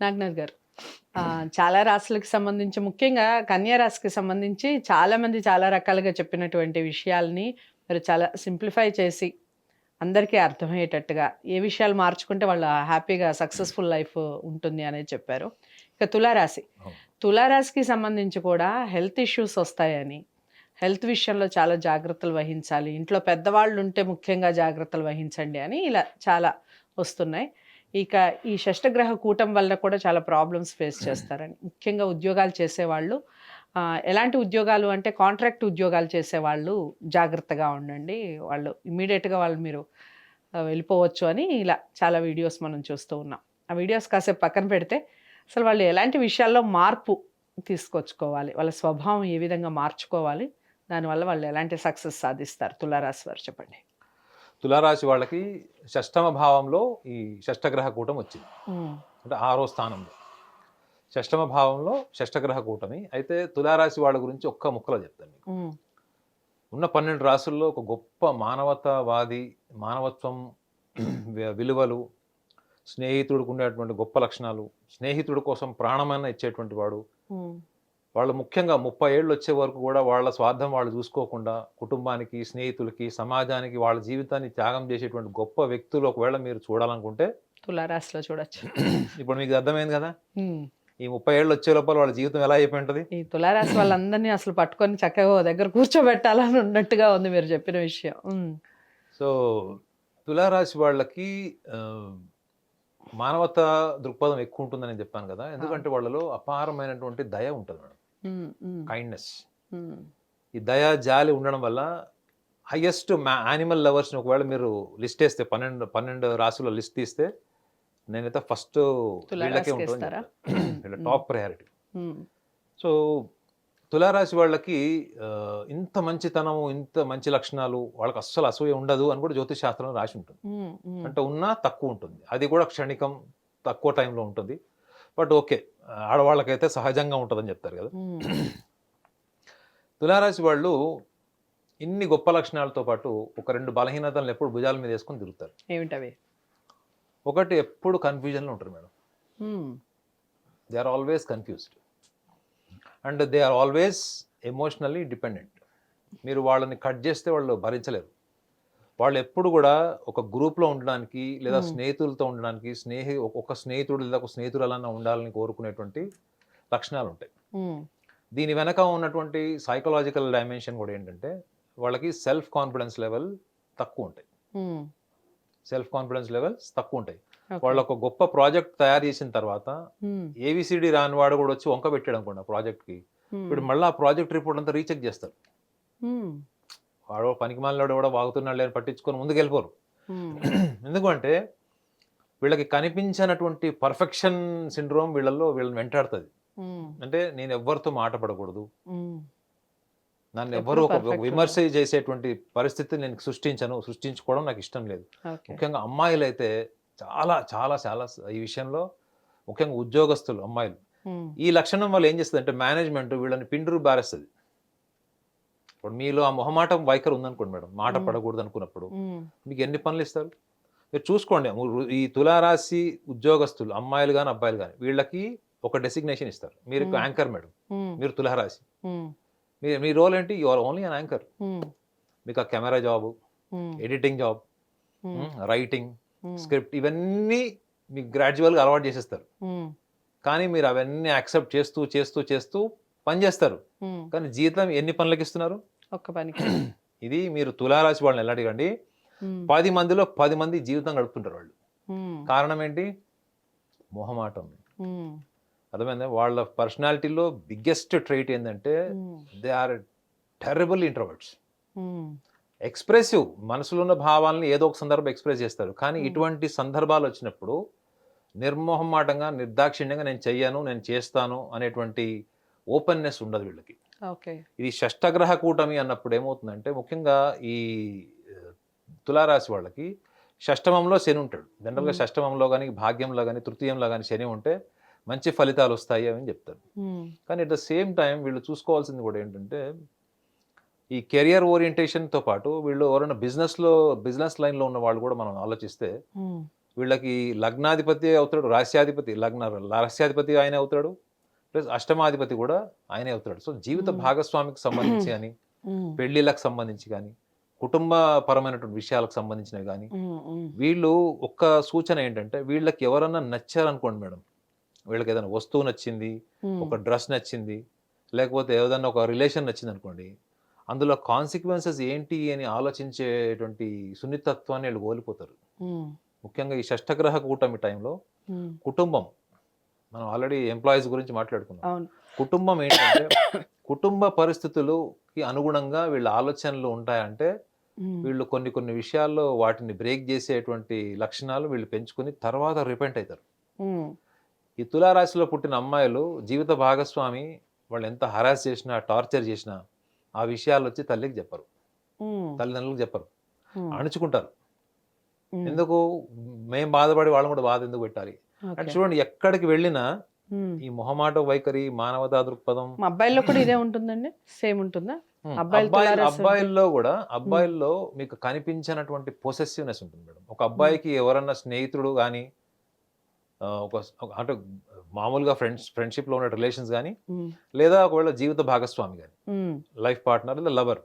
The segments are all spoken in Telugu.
నాగ్నాథ్ గారు. చాలా రాశులకు సంబంధించి ముఖ్యంగా కన్యా రాశికి సంబంధించి చాలా మంది చాలా రకాలుగా చెప్పినటువంటి విషయాల్ని మీరు చాలా సింప్లిఫై చేసి అందరికీ అర్థమయ్యేటట్టుగా ఏ విషయాలు మార్చుకుంటే వాళ్ళు హ్యాపీగా సక్సెస్ఫుల్ లైఫ్ ఉంటుంది అనేది చెప్పారు. ఇక తులారాశి. తులారాశికి సంబంధించి కూడా హెల్త్ ఇష్యూస్ వస్తాయని హెల్త్ విషయంలో చాలా జాగ్రత్తలు వహించాలి ఇంట్లో పెద్దవాళ్ళు ఉంటే ముఖ్యంగా జాగ్రత్తలు వహించండి అని ఇలా చాలా వస్తున్నాయి. ఇక ఈ షష్టగ్రహ కూటం వల్ల కూడా చాలా ప్రాబ్లమ్స్ ఫేస్ చేస్తారని. ముఖ్యంగా ఉద్యోగాలు చేసేవాళ్ళు ఎలాంటి ఉద్యోగాలు అంటే కాంట్రాక్ట్ ఉద్యోగాలు చేసేవాళ్ళు జాగ్రత్తగా ఉండండి. వాళ్ళు ఇమీడియట్గా వాళ్ళు మీరు వెళ్ళిపోవచ్చు అని ఇలా చాలా వీడియోస్ మనం చూస్తూ ఉన్నాం. ఆ వీడియోస్ కాసేపు పక్కన పెడితే అసలు వాళ్ళు ఎలాంటి విషయాల్లో మార్పు తీసుకొచ్చుకోవాలి వాళ్ళ స్వభావం ఏ విధంగా మార్చుకోవాలి దానివల్ల వాళ్ళు ఎలాంటి సక్సెస్ సాధిస్తారు? తులారాశి వారు చెప్పండి. తులారాశి వాళ్ళకి షష్టమ భావంలో ఈ షష్టగ్రహ కూటం వచ్చింది. అంటే ఆరో స్థానంలో. షష్టమ భావంలో షష్టగ్రహ కూటమి. అయితే తులారాశి వాళ్ళ గురించి ఒక్క ముక్కలో చెప్తాను మీకు. ఉన్న పన్నెండు రాసుల్లో ఒక గొప్ప మానవతావాది మానవత్వం విలువలు స్నేహితుడికి ఉండేటువంటి గొప్ప లక్షణాలు స్నేహితుడి కోసం ప్రాణమైన ఇచ్చేటువంటి వాడు వాళ్ళు ముఖ్యంగా ముప్పై ఏళ్ళు వచ్చే వరకు కూడా వాళ్ళ స్వార్థం వాళ్ళు చూసుకోకుండా కుటుంబానికి స్నేహితులకి సమాజానికి వాళ్ళ జీవితాన్ని త్యాగం చేసేటువంటి గొప్ప వ్యక్తులు ఒకవేళ మీరు చూడాలనుకుంటే తులారాశిలో చూడొచ్చు. ఇప్పుడు మీకు అర్థమైంది కదా? ఈ ముప్పై ఏళ్ళు వచ్చే లోపల వాళ్ళ జీవితం ఎలా అయిపోయి ఉంటుంది? ఈ తులారాశి వాళ్ళందరినీ అసలు పట్టుకొని చక్కగా దగ్గర కూర్చోబెట్టాలని ఉన్నట్టుగా ఉంది మీరు చెప్పిన విషయం. సో తులారాశి వాళ్ళకి మానవత దృక్పథం ఎక్కువ ఉంటుందని చెప్పాను కదా? ఎందుకంటే వాళ్ళలో అపారమైనటువంటి దయ ఉంటుంది మేడం. కైండ్నెస్ ఈ దయ జాలి ఉండడం వల్ల హయ్యెస్ట్ యానిమల్ లవర్స్ని ఒకవేళ మీరు లిస్ట్ వేస్తే పన్నెండు పన్నెండు రాసుల లిస్ట్ తీస్తే నేనైతే ఫస్ట్ వీళ్ళకే. వీళ్ళ టాప్ ప్రయారిటీ సో తులారాశి వాళ్ళకి ఇంత మంచితనము ఇంత మంచి లక్షణాలు వాళ్ళకి అస్సలు అసూయ ఉండదు అని కూడా జ్యోతిష్ శాస్త్రంలో రాసి ఉంటుంది. అంటే ఉన్నా తక్కువ ఉంటుంది. అది కూడా క్షణికం తక్కువ టైంలో ఉంటుంది. బట్ ఓకే ఆడవాళ్ళకైతే సహజంగా ఉంటుందని చెప్తారు కదా. తులారాశి వాళ్ళు ఇన్ని గొప్ప లక్షణాలతో పాటు ఒక రెండు బలహీనతలను ఎప్పుడు భుజాల మీద వేసుకొని తిరుగుతారు. ఏమిటవి? ఒకటి ఎప్పుడు కన్ఫ్యూజన్లో ఉంటారు madam. They are always confused and they are always emotionally dependent మీరు వాళ్ళని కట్ చేస్తే వాళ్ళు భరించలేరు. వాళ్ళు ఎప్పుడు కూడా ఒక గ్రూప్లో ఉండడానికి లేదా. స్నేహితులతో ఉండడానికి స్నేహి ఒక స్నేహితుడు లేదా ఒక స్నేహితురాలన్నా ఉండాలని కోరుకునేటువంటి లక్షణాలు ఉంటాయి దీని వెనక ఉన్నటువంటి సైకలాజికల్ డైమెన్షన్ కూడా ఏంటంటే వాళ్ళకి సెల్ఫ్ కాన్ఫిడెన్స్ లెవెల్ తక్కువ ఉంటాయి సెల్ఫ్ కాన్ఫిడెన్స్ లెవెల్స్ తక్కువ ఉంటాయి. వాళ్ళు ఒక గొప్ప ప్రాజెక్ట్ తయారు చేసిన తర్వాత ఉమ్, ఏబిసిడి రాని వాడు కూడా వచ్చి వంక పెట్టాడు అనుకోండి ఆ ప్రాజెక్ట్కి. ఇప్పుడు మళ్ళీ ఆ ప్రాజెక్ట్ రిపోర్ట్ అంతా రీచెక్ చేస్తారు. వాడు పనికి మాలినాడు కూడా వాగుతున్నాడు లేని పట్టించుకొని ముందుకు వెళ్ళిపోరు ఉమ్, ఎందుకంటే వీళ్ళకి కనిపించినటువంటి పర్ఫెక్షన్ సిండ్రోమ్ వీళ్ళల్లో వీళ్ళని వెంటాడుతుంది. అంటే నేను ఎవరితో మాట పడకూడదు. నన్ను ఎవరు ఒక విమర్శ చేసేటువంటి పరిస్థితి నేను సృష్టించను సృష్టించుకోవడం నాకు ఇష్టం లేదు. ముఖ్యంగా అమ్మాయిలు అయితే చాలా చాలా చాలా ఈ విషయంలో ముఖ్యంగా ఉద్యోగస్తులు అమ్మాయిలు. ఈ లక్షణం వల్ల ఏం చేస్తుంది అంటే మేనేజ్మెంట్ వీళ్ళని పిండురు బారేస్తుంది. ఇప్పుడు మీలో ఆ మొహమాటం వైఖరి ఉందనుకోండి మేడం. మాట. పడకూడదు అనుకున్నప్పుడు. మీకు ఎన్ని పనులు ఇస్తారు? మీరు చూసుకోండి. ఈ తులారాశి ఉద్యోగస్తులు అమ్మాయిలు కానీ అబ్బాయిలు కానీ వీళ్ళకి ఒక డెసిగ్నేషన్ ఇస్తారు. మీరు. Anchor madam. మీరు తులారాశి. మీ మీ రోల్ ఏంటి? You are only an anchor. మీకు ఆ camera job editing job writing script ఇవన్నీ మీకు గ్రాడ్యువల్గా అలవాటు చేసేస్తారు. కానీ మీరు అవన్నీ యాక్సెప్ట్ చేస్తూ చేస్తూ చేస్తూ పని చేస్తారు. కానీ జీతం ఎన్ని పనులకు ఇస్తున్నారు? ఒక్క పనికి ఇది మీరు తులారాశి వాళ్ళని ఎలా అడగండి పది మందిలో పది మంది జీవితం గడుపుతుంటారు వాళ్ళు. కారణం ఏంటి? మొహమాటం. అర్థమైందా? వాళ్ళ పర్సనాలిటీలో బిగ్గెస్ట్ ట్రైట్ ఏంటంటే they are terrible introverts. Expressive. మనసులో ఉన్న భావాలని ఏదో ఒక సందర్భం ఎక్స్ప్రెస్ చేస్తారు. కానీ. ఇటువంటి సందర్భాలు వచ్చినప్పుడు నిర్మోహమాటంగా నిర్దాక్షిణ్యంగా నేను చెయ్యను నేను చేస్తాను అనేటువంటి ఓపెన్నెస్ ఉండదు వీళ్ళకి. ఇది షష్టగ్రహ కూటమి అన్నప్పుడు ఏమవుతుందంటే ముఖ్యంగా ఈ తులారాశి వాళ్ళకి షష్టమంలో శని ఉంటాడు. జనరల్గా. షష్టమంలో కానీ భాగ్యంలో కానీ తృతీయంలో కానీ శని ఉంటే మంచి ఫలితాలు వస్తాయి అని చెప్తారు. కానీ అట్ ద సేమ్ టైం వీళ్ళు చూసుకోవాల్సింది కూడా ఏంటంటే ఈ కెరియర్ ఓరియంటేషన్తో పాటు వీళ్ళు ఎవరైనా బిజినెస్లో బిజినెస్ లైన్లో ఉన్న వాళ్ళు కూడా మనం ఆలోచిస్తే వీళ్ళకి లగ్నాధిపతి అవుతాడు రాస్యాధిపతి లగ్న రాస్యాధిపతి ఆయన అవుతాడు ప్లస్ అష్టమాధిపతి కూడా ఆయనే అవుతాడు. సో జీవిత. భాగస్వామికి సంబంధించి కానీ పెళ్ళిళ్ళకి సంబంధించి కానీ కుటుంబ పరమైనటువంటి విషయాలకు సంబంధించినవి కానీ వీళ్ళు ఒక్క సూచన ఏంటంటే వీళ్ళకి ఎవరన్నా నచ్చారనుకోండి మేడం. వీళ్ళకి ఏదైనా వస్తువు నచ్చింది ఒక డ్రెస్ నచ్చింది లేకపోతే ఏదైనా ఒక రిలేషన్ నచ్చింది అనుకోండి అందులో కాన్సిక్వెన్సెస్ ఏంటి అని ఆలోచించేటువంటి సున్నితత్వాన్ని వీళ్ళు కోల్పోతారు. ముఖ్యంగా ఈ షష్టగ్రహ కూటమి టైంలో కుటుంబం మనం ఆల్రెడీ ఎంప్లాయీస్ గురించి మాట్లాడుకున్నాం. అవును. కుటుంబం ఏంటంటే కుటుంబ పరిస్థితులకి అనుగుణంగా వీళ్ళ ఆలోచనలు ఉంటాయంటే వీళ్ళు కొన్ని కొన్ని విషయాల్లో వాటిని బ్రేక్ చేసేటువంటి లక్షణాలు వీళ్ళు పెంచుకుని తర్వాత రిపెంట్ అవుతారు. ఈ తులారాశిలో పుట్టిన అమ్మాయిలు జీవిత భాగస్వామి వాళ్ళు ఎంత హరాస్ చేసినా టార్చర్ చేసినా ఆ విషయాలు వచ్చి తల్లికి చెప్పరు. తల్లిదండ్రులకు చెప్పరు. అణుచుకుంటారు. ఎందుకు? మేము బాధపడి వాళ్ళని కూడా బాధ ఎందుకు పెట్టాలి? అంటే ఓకే. చూడండి ఎక్కడికి వెళ్ళినా. ఈ మొహమాట వైఖరి మానవతా దృక్పథం. అబ్బాయిల్లో కూడా ఇదే ఉంటుందండి? సేమ్ ఉంటుందా? అబ్బాయిలు అబ్బాయిల్లో కూడా అబ్బాయిల్లో మీకు కనిపించినటువంటి పొసెసివ్నెస్ ఉంటుంది మేడం. ఒక అబ్బాయికి ఎవరన్నా స్నేహితుడు కానీ ఒక అంటే మామూలుగా ఫ్రెండ్స్ ఫ్రెండ్షిప్లో ఉన్న రిలేషన్స్ కానీ లేదా ఒకవేళ జీవిత భాగస్వామి కానీ లైఫ్ పార్ట్నర్ లేదా లవర్.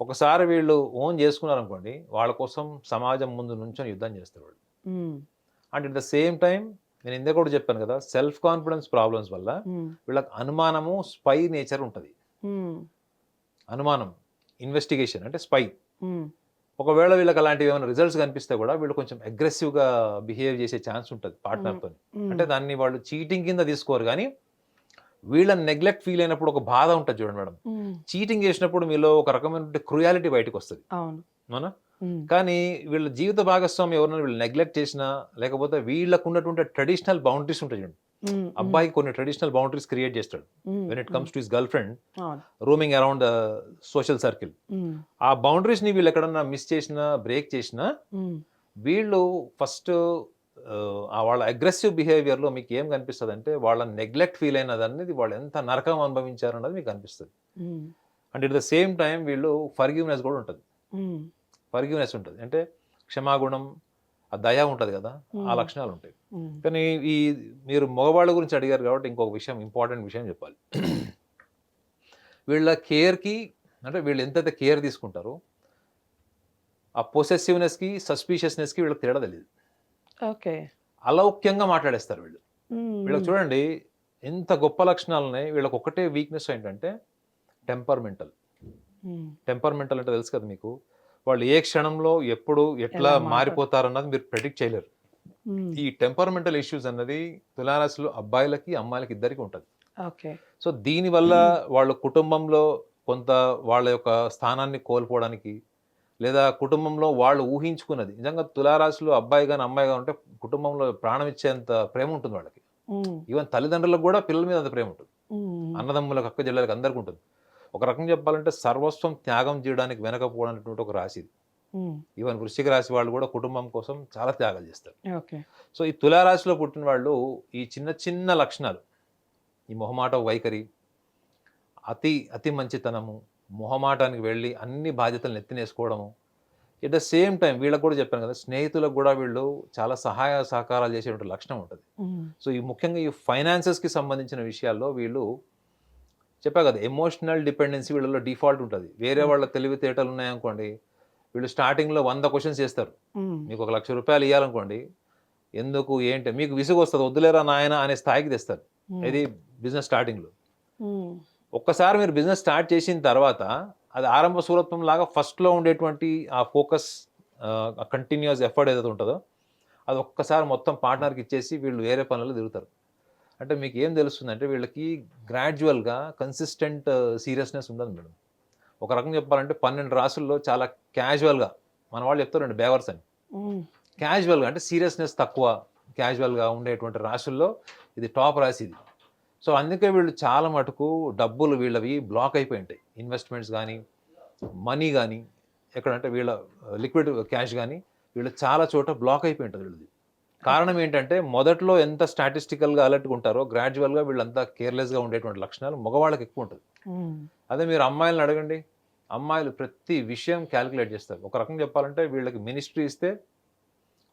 ఒకసారి వీళ్ళు ఓన్ చేసుకున్నారనుకోండి వాళ్ళ కోసం సమాజం ముందు నుంచొని యుద్ధం చేస్తారు వాళ్ళు. And at the same time నేను ఇందాక కూడా చెప్పాను కదా సెల్ఫ్ కాన్ఫిడెన్స్ ప్రాబ్లమ్స్ వల్ల ఉమ్, వీళ్ళకి అనుమానము స్పై నేచర్ ఉంటుంది. అనుమానం ఇన్వెస్టిగేషన్ అంటే స్పై ఉమ్, ఒకవేళ వీళ్ళకి అలాంటివి ఏమైనా రిజల్ట్స్ కనిపిస్తే కూడా వీళ్ళు కొంచెం అగ్రెసివ్గా బిహేవ్ చేసే ఛాన్స్ ఉంటుంది పార్ట్నర్తో అంటే దాన్ని వాళ్ళు చీటింగ్ కింద తీసుకోరు కానీ వీళ్ళని నెగ్లెక్ట్ ఫీల్ అయినప్పుడు ఒక బాధ ఉంటుంది చూడండి మేడం. చీటింగ్ చేసినప్పుడు మీలో ఒక రకమైన క్రుయాలిటీ బయటకు వస్తుంది. అవును? కానీ వీళ్ళ జీవిత భాగస్వామి ఎవరైనా వీళ్ళు నెగ్లెక్ట్ చేసినా లేకపోతే వీళ్ళకు ఉన్నటువంటి ట్రెడిషనల్ బౌండరీస్ ఉంటాయి చూడండి. అబ్బాయి కొన్ని ట్రెడిషనల్ బౌండరీస్ క్రియేట్ చేస్తాడు. When it comes to his girlfriend roaming around social circle ఆ బౌండరీస్ని వీళ్ళు ఎక్కడన్నా మిస్ చేసినా బ్రేక్ చేసినా వీళ్ళు ఫస్ట్ వాళ్ళ అగ్రెసివ్ బిహేవియర్లో మీకు ఏం కనిపిస్తుంది అంటే వాళ్ళ నెగ్లెక్ట్ ఫీల్ అయినది అనేది వాళ్ళు ఎంత నరకం అనుభవించారు అన్నది మీకు అనిపిస్తుంది ఉమ్, and it the same time వీళ్ళు ఫర్గివ్నెస్ కూడా ఉంటుంది. ఫర్గివ్నెస్ ఉంటుంది. అంటే క్షమాగుణం ఆ దయ ఉంటుంది కదా ఆ. లక్షణాలు ఉంటాయి కానీ ఈ మీరు మగవాళ్ళ గురించి అడిగారు కాబట్టి ఇంకొక విషయం ఇంపార్టెంట్ విషయం చెప్పాలి. వీళ్ళ కేర్కి అంటే వీళ్ళు ఎంతైతే కేర్ తీసుకుంటారో ఆ పొసెసివ్నెస్కి సస్పీషియస్నెస్కి వీళ్ళకి తేడా తెలియదు ఓకే. అలౌక్యంగా మాట్లాడేస్తారు వీళ్ళు. వీళ్ళకి చూడండి ఎంత గొప్ప లక్షణాలు ఉన్నాయి వీళ్ళకి ఒకటే వీక్నెస్ ఏంటంటే టెంపర్మెంటల్ టెంపర్మెంటల్ అంటే తెలుసు కదా మీకు? వాళ్ళు ఏ క్షణంలో ఎప్పుడు ఎట్లా ఎలా మాట్లాడ- మారిపోతారన్నది మీరు ప్రెడిక్ట్ చేయలేరు. ఈ టెంపర్మెంటల్ ఇష్యూస్ అన్నది తులారాశిలో అబ్బాయిలకి అమ్మాయిలకి ఇద్దరికి ఉంటుంది. సో దీనివల్ల వాళ్ళ కుటుంబంలో కొంత వాళ్ళ యొక్క స్థానాన్ని కోల్పోవడానికి లేదా కుటుంబంలో వాళ్ళు ఊహించుకున్నది. నిజంగా తులారాశిలో అబ్బాయి కానీ అమ్మాయి కానీ ఉంటే కుటుంబంలో ప్రాణం ఇచ్చేంత ప్రేమ ఉంటుంది వాళ్ళకి. ఈవెన్ తల్లిదండ్రులకు కూడా పిల్లల మీద అంత ప్రేమ ఉంటుంది. అన్నదమ్ములకు అక్క చెల్లెలకు అందరికీ ఉంటుంది. ఒక రకంగా చెప్పాలంటే సర్వస్వం త్యాగం చేయడానికి వెనకపోవడానికి ఒక రాశి ఈవెన్ వృశ్చిక రాశి వాళ్ళు కూడా కుటుంబం కోసం చాలా త్యాగాలు చేస్తారు. ఓకే. సో ఈ తులారాశిలో పుట్టిన వాళ్ళు ఈ చిన్న చిన్న లక్షణాలు ఈ మొహమాట వైఖరి అతి అతి మంచితనము మొహమాటానికి వెళ్ళి అన్ని బాధ్యతలను ఎత్తినేసుకోవడము ఎట్ ద సేమ్ టైం వీళ్ళకి కూడా చెప్పాను కదా స్నేహితులకు కూడా వీళ్ళు చాలా సహాయ సహకారాలు చేసేటువంటి లక్షణం ఉంటుంది. సో ఈ ముఖ్యంగా ఈ ఫైనాన్సెస్కి సంబంధించిన విషయాల్లో వీళ్ళు చెప్పా కదా ఎమోషనల్ డిపెండెన్సీ వీళ్ళలో డిఫాల్ట్ ఉంటుంది. వేరే వాళ్ళ తెలివితేటలు ఉన్నాయనుకోండి వీళ్ళు స్టార్టింగ్లో వంద క్వశ్చన్స్ చేస్తారు. ఉమ్, మీకు ఒక లక్ష రూపాయలు ఇవ్వాలనుకోండి ఎందుకు ఏంటి మీకు విసుగు వస్తుంది వద్దులేరా నాయన అనే స్థాయికి తెస్తారు. ఉమ్, ఇది బిజినెస్ స్టార్టింగ్లో ఒక్కసారి మీరు బిజినెస్ స్టార్ట్ చేసిన తర్వాత అది ఆరంభ సూరత్వం లాగా ఫస్ట్లో ఉండేటువంటి ఆ ఫోకస్ కంటిన్యూస్ ఎఫర్ట్ ఏదైతే ఉంటుందో అది ఒక్కసారి మొత్తం పార్ట్నర్కి ఇచ్చేసి వీళ్ళు వేరే పనులు తిరుగుతారు. అంటే మీకు ఏం తెలుస్తుందంటే వీళ్ళకి గ్రాడ్యువల్గా కన్సిస్టెంట్ సీరియస్నెస్ ఉండదు మేడం. ఒక రకంగా చెప్పాలంటే పన్నెండు రాసుల్లో చాలా క్యాజువల్గా మన వాళ్ళు చెప్తారండి బేవర్స్ అని. క్యాజువల్గా అంటే సీరియస్నెస్ తక్కువ క్యాజువల్గా ఉండేటువంటి రాశుల్లో ఇది టాప్ రాశి ఇది. సో అందుకే వీళ్ళు చాలా మటుకు డబ్బులు వీళ్ళవి బ్లాక్ అయిపోయి ఉంటాయి. ఇన్వెస్ట్మెంట్స్ కానీ మనీ కానీ ఎక్కడంటే వీళ్ళ లిక్విడ్ క్యాష్ కానీ వీళ్ళు చాలా చోట బ్లాక్ అయిపోయి ఉంటుంది వీళ్ళది. కారణం ఏంటంటే మొదట్లో ఎంత స్టాటిస్టికల్గా అలర్ట్గా ఉంటారో గ్రాడ్యువల్గా వీళ్ళంతా కేర్లెస్గా ఉండేటువంటి లక్షణాలు మగవాళ్ళకి ఎక్కువ ఉంటుంది. అదే మీరు అమ్మాయిలను అడగండి. అమ్మాయిలు ప్రతి విషయం క్యాలిక్యులేట్ చేస్తారు. ఒక రకంగా చెప్పాలంటే వీళ్ళకి మినిస్ట్రీ ఇస్తే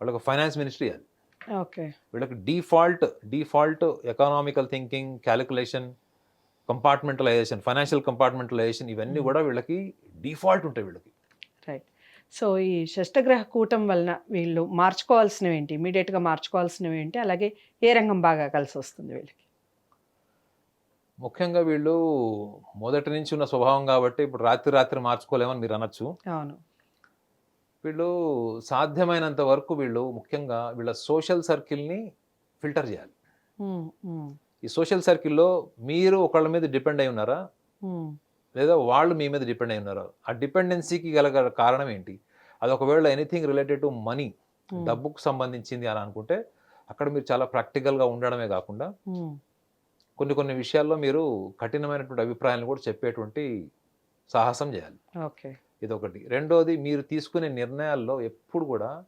వాళ్ళకి ఫైనాన్స్ మినిస్ట్రీ అది. ఓకే. వీళ్ళకి default default economical thinking calculation compartmentalization financial compartmentalization ఇవన్నీ. కూడా వీళ్ళకి డిఫాల్ట్ ఉంటాయి వీళ్ళకి. సో ఈ షష్టగ్రహ కూటం వలన వీళ్ళు మార్చుకోవాల్సినవి ఏంటి? ఇమీడియట్గా మార్చుకోవాల్సినవి ఏంటి? అలాగే ఏ రంగం బాగా కలిసి వస్తుంది వీళ్ళకి? ముఖ్యంగా వీళ్ళు మొదటి నుంచి ఉన్న స్వభావం కాబట్టి ఇప్పుడు రాత్రి రాత్రి మార్చుకోలేమని మీరు అనొచ్చు. అవును. వీళ్ళు సాధ్యమైనంత వరకు వీళ్ళు ముఖ్యంగా వీళ్ళ సోషల్ సర్కిల్ని ఫిల్టర్ చేయాలి. ఈ సోషల్ సర్కిల్లో మీరు ఒకళ్ళ మీద డిపెండ్ అయి ఉన్నారా? లేదా వాళ్ళు మీ మీద డిపెండ్ అయి ఉన్నారా. ఆ డిపెండెన్సీకి గల కారణం ఏంటి? అది ఒకవేళ ఎనీథింగ్ రిలేటెడ్ టు మనీ డబ్బుకు సంబంధించింది అని అనుకుంటే అక్కడ మీరు చాలా ప్రాక్టికల్గా ఉండడమే కాకుండా కొన్ని కొన్ని విషయాల్లో మీరు కఠినమైనటువంటి అభిప్రాయాలను కూడా చెప్పేటువంటి సాహసం చేయాలి. ఓకే. ఇదొకటి. రెండోది మీరు తీసుకునే నిర్ణయాల్లో ఎప్పుడు కూడా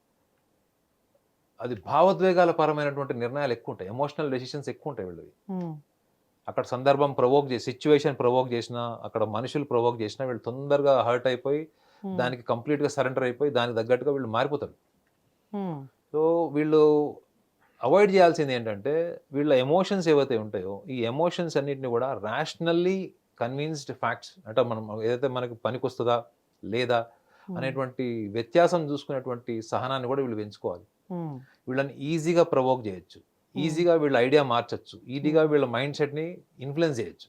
అది భావోద్వేగాల పరమైనటువంటి నిర్ణయాలు ఎక్కువ ఉంటాయి. ఎమోషనల్ డెసిషన్స్ ఎక్కువ ఉంటాయి వీళ్ళవి. అక్కడ సందర్భం ప్రవోక్ చేసి సిచ్యువేషన్ ప్రవోక్ చేసినా అక్కడ మనుషులు ప్రవోక్ చేసినా వీళ్ళు తొందరగా హర్ట్ అయిపోయి ఉమ్, దానికి కంప్లీట్గా సరెండర్ అయిపోయి దానికి తగ్గట్టుగా వీళ్ళు మారిపోతారు. ఉమ్, సో వీళ్ళు అవాయిడ్ చేయాల్సింది ఏంటంటే వీళ్ళ ఎమోషన్స్ ఏవైతే ఉంటాయో ఈ ఎమోషన్స్ అన్నిటిని కూడా ర్యాషనల్లీ కన్విన్స్డ్ ఫ్యాక్ట్స్ అంటే మనం ఏదైతే మనకి పనికొస్తుందా లేదా ఉమ్, అనేటువంటి వ్యత్యాసం చూసుకునేటువంటి సహనాన్ని కూడా వీళ్ళు పెంచుకోవాలి. వీళ్ళని ఈజీగా ప్రవోక్ చేయొచ్చు. ఈజీగా వీళ్ళ ఐడియా మార్చొచ్చు. ఈజీగా వీళ్ళ మైండ్ సెట్ని ఇన్ఫ్లుయెన్స్ చేయొచ్చు.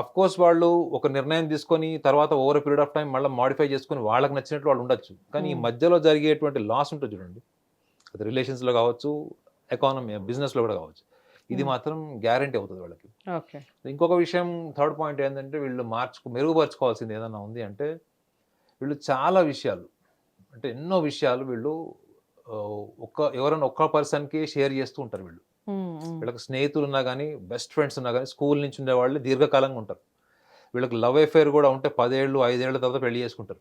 అఫ్ కోర్స్ వాళ్ళు ఒక నిర్ణయం తీసుకొని తర్వాత ఓవర్ పీరియడ్ ఆఫ్ టైం మళ్ళీ మాడిఫై చేసుకొని వాళ్ళకి నచ్చినట్లు వాళ్ళు ఉండొచ్చు. కానీ ఈ Hmm. మధ్యలో జరిగేటువంటి లాస్ ఉంటుంది చూడండి. అది రిలేషన్స్లో కావచ్చు ఎకానమీ బిజినెస్లో కూడా కావచ్చు. ఇది Hmm. మాత్రం గ్యారంటీ అవుతుంది వాళ్ళకి. ఇంకొక విషయం థర్డ్ పాయింట్ ఏంటంటే వీళ్ళు మార్చుకు మెరుగుపరచుకోవాల్సింది ఏదైనా ఉంది అంటే వీళ్ళు చాలా విషయాలు అంటే ఎన్నో విషయాలు వీళ్ళు ఒక్క ఎవరైనా ఒక్క పర్సన్కి షేర్ చేస్తూ ఉంటారు వీళ్ళు. వీళ్ళకి స్నేహితులు ఉన్నా కానీ బెస్ట్ ఫ్రెండ్స్ ఉన్నా కానీ స్కూల్ నుంచి ఉండే వాళ్ళు దీర్ఘకాలంగా ఉంటారు. వీళ్ళకి లవ్ అఫేర్ కూడా ఉంటే పదేళ్ళు ఐదేళ్ళ తర్వాత పెళ్ళి చేసుకుంటారు.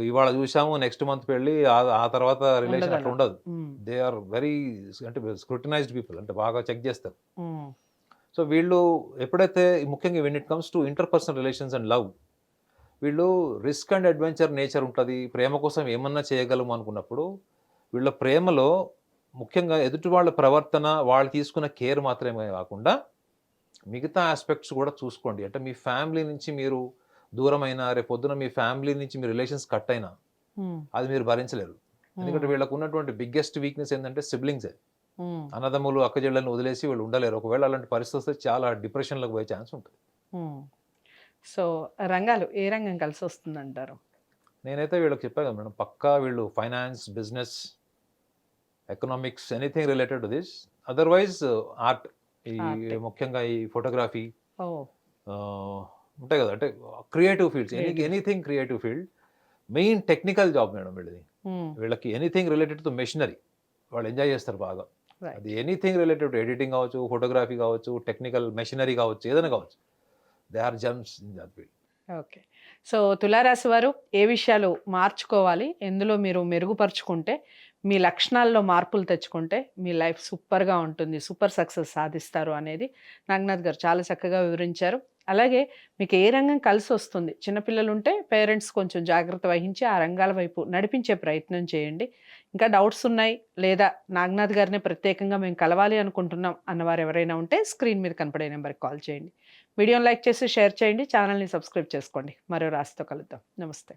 ఇవాళ చూసాము నెక్స్ట్ మంత్ పెళ్ళి ఆ- తర్వాత రిలేషన్ అట్లా ఉండదు. దే ఆర్ వెరీ అంటే స్క్రూటినైజ్డ్ పీపుల్ అంటే బాగా చెక్ చేస్తారు. సో వీళ్ళు ఎప్పుడైతే ముఖ్యంగా when it comes to interpersonal relations and love వీళ్ళు రిస్క్ అండ్ అడ్వెంచర్ నేచర్ ఉంటుంది. ప్రేమ కోసం ఏమన్నా చేయగలము అనుకున్నప్పుడు వీళ్ళ ప్రేమలో ముఖ్యంగా ఎదుటి వాళ్ళ ప్రవర్తన వాళ్ళు తీసుకున్న కేర్ మాత్రమే కాకుండా మిగతా ఆస్పెక్ట్స్ కూడా చూసుకోండి. అంటే మీ ఫ్యామిలీ నుంచి మీరు దూరమైనా రేపు పొద్దున మీ ఫ్యామిలీ నుంచి మీ రిలేషన్స్ కట్ అయినా అది మీరు భరించలేరు. ఎందుకంటే వీళ్ళకు ఉన్నటువంటి బిగ్గెస్ట్ వీక్నెస్ ఏంటంటే సిబ్లింగ్సే అన్నదమ్ములు అక్కజెళ్ళని వదిలేసి వీళ్ళు ఉండలేరు. ఒకవేళ అలాంటి పరిస్థితి వస్తే చాలా డిప్రెషన్లోకి పోయే ఛాన్స్ ఉంటుంది. సో రంగాలు ఏ రంగం కలిసి వస్తుంది అంటారు నేనైతే వీళ్ళకి చెప్పాను మేడం పక్కా వీళ్ళు finance business economics anything related to this otherwise art ఈ. ముఖ్యంగా ఈ ఫోటోగ్రఫీ ఉంటాయి కదా అంటే creative fields. Anything creative field main technical job madam వీళ్ళది. ఉమ్, వీళ్ళకి ఎనీథింగ్ రిలేటెడ్ టు మెషినరీ వాళ్ళు ఎంజాయ్ చేస్తారు బాగా. అది ఎనీథింగ్ రిలేటెడ్ టు ఎడిటింగ్ కావచ్చు ఫోటోగ్రఫీ కావచ్చు టెక్నికల్ మెషినరీ కావచ్చు ఏదైనా కావచ్చు. They are gems in that field okay so తులారాశి వారు ఏ విషయాలు మార్చుకోవాలి? ఎందులో మీరు మెరుగుపరుచుకుంటే మీ లక్షణాల్లో మార్పులు తెచ్చుకుంటే మీ లైఫ్ సూపర్గా ఉంటుంది సూపర్ సక్సెస్ సాధిస్తారు అనేది నాగనాథ్ గారు చాలా చక్కగా వివరించారు. అలాగే మీకు ఏ రంగం కలిసి వస్తుంది చిన్నపిల్లలు ఉంటే పేరెంట్స్ కొంచెం జాగ్రత్త వహించి ఆ రంగాల వైపు నడిపించే ప్రయత్నం చేయండి. ఇంకా డౌట్స్ ఉన్నాయి లేదా నాగనాథ్ గారిని ప్రత్యేకంగా మేము కలవాలి అనుకుంటున్నాం అన్నవారు ఎవరైనా ఉంటే స్క్రీన్ మీద కనపడే నెంబర్కి కాల్ చేయండి. వీడియోని లైక్ చేసి షేర్ చేయండి ఛానల్ని సబ్స్క్రైబ్ చేసుకోండి. మరో రాశితో కలుద్దాం. నమస్తే.